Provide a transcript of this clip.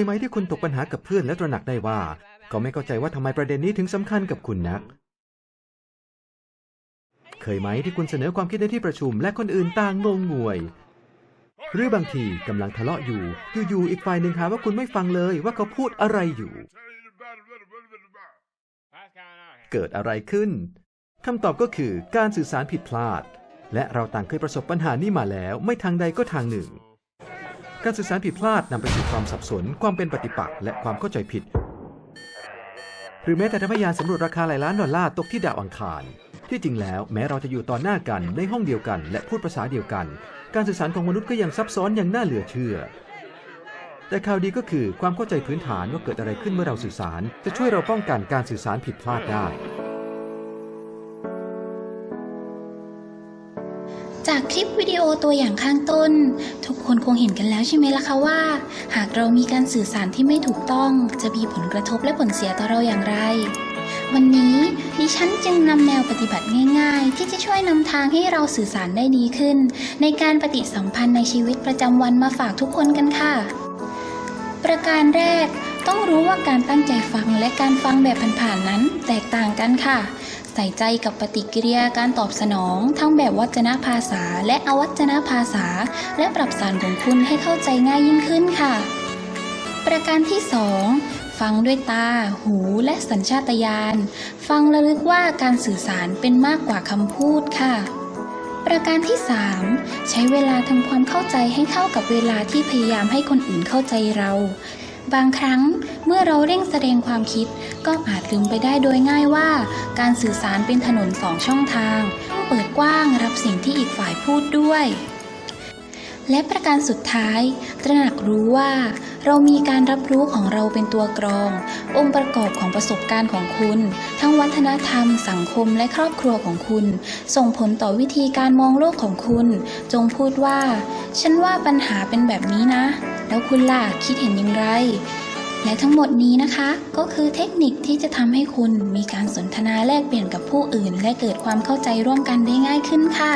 ยไหมที่คุณตกปัญหากับเพื่อนและตระหนักได้ว่าเขาไม่เข้าใจว่าทำไมประเด็นนี้ถึงสำคัญกับคุณนัก เคยไหมที่คุณเสนอความคิดในที่ประชุม และคนอื่นต่างงงงวย หรือบางทีกำลังทะเลาะอยู่ อยู่ๆอีกฝ่ายหนึ่งหาว่าคุณไม่ฟังเลยว่าเขาพูดอะไรอยู่ เกิดอะไรขึ้นคำตอบก็คือการสื่อสารผิดพลาด และเราต่างเคยประสบปัญหานี้มาแล้ว ไม่ทางใดก็ทางหนึ่ง การสื่อสารผิดพลาดนำไปสู่ความสับสน ความเป็นปฏิปักษ์และความเข้าใจผิด หรือแม้แต่ทำให้ยานสำรวจราคาหลายล้านดอลลาร์ตกที่ดาวอังคาร ที่จริงแล้วแม้เราจะอยู่ต่อหน้ากันในห้องเดียวกัน และพูดภาษาเดียวกัน การสื่อสารของมนุษย์ก็ยังซับซ้อนอย่างน่าเหลือเชื่อ แต่ข่าวดีก็คือความเข้าใจพื้นฐานว่าเกิดอะไรขึ้นเมื่อเราสื่อสาร จะช่วยเราป้องกันการสื่อสารผิดพลาดได้ จากคลิปวิดีโอตัวอย่างข้างต้น ทุกคนคงเห็นกันแล้วใช่ไหมล่ะคะว่า หากเรามีการสื่อสารที่ไม่ถูกต้อง จะมีผลกระทบและผลเสียต่อเราอย่างไร วันนี้ดิฉันจึงนำแนวปฏิบัติง่าย ๆ ที่จะช่วยนำทางให้เราสื่อสารได้ดีขึ้น ในการปฏิสัมพันธ์ในชีวิตประจำวันมาฝากทุกคนกันค่ะ ประการแรกต้องรู้ว่าการตั้งใจฟังและการฟังแบบผ่านๆนั้นแตกต่างกันค่ะ ใส่ใจกับปฏิกิริยาการตอบสนอง ทั้งแบบวัจนภาษา และอวัจนภาษา และปรับสารของคุณให้เข้าใจง่ายยิ่งขึ้นค่ะ ประการที่ 2ฟังด้วยตา หูและสัญชาตญาณ ฟังระลึกว่าการสื่อสารเป็นมากกว่าคำพูดค่ะ ประการที่ 3 ใช้เวลาทำความเข้าใจให้เข้ากับเวลาที่พยายามให้คนอื่นเข้าใจเรา บางครั้งเมื่อเราเร่งแสดงความคิด ก็อาจลืมไปได้โดยง่ายว่า การสื่อสารเป็นถนนสองช่องทางต้งเปิดกว้างรับสิ่งที่อีกฝ่ายพูดด้วย และประการสุดท้าย ตระหนักรู้ว่า เรามีการรับรู้ของเราเป็นตัวกรอง องค์ประกอบของประสบการณ์ของคุณ ทั้งวัฒนธรรม สังคมและครอบครัวของคุณ ส่งผลต่อวิธีการมองโลกของคุณ จงพูดว่า ฉันว่าปัญหาเป็นแบบนี้นะ แล้วคุณล่ะคิดเห็นอย่างไร และทั้งหมดนี้นะคะ ก็คือเทคนิคที่จะทำให้คุณมีการสนทนาแลกเปลี่ยนกับผู้อื่น และเกิดความเข้าใจร่วมกันได้ง่ายขึ้นค่ะ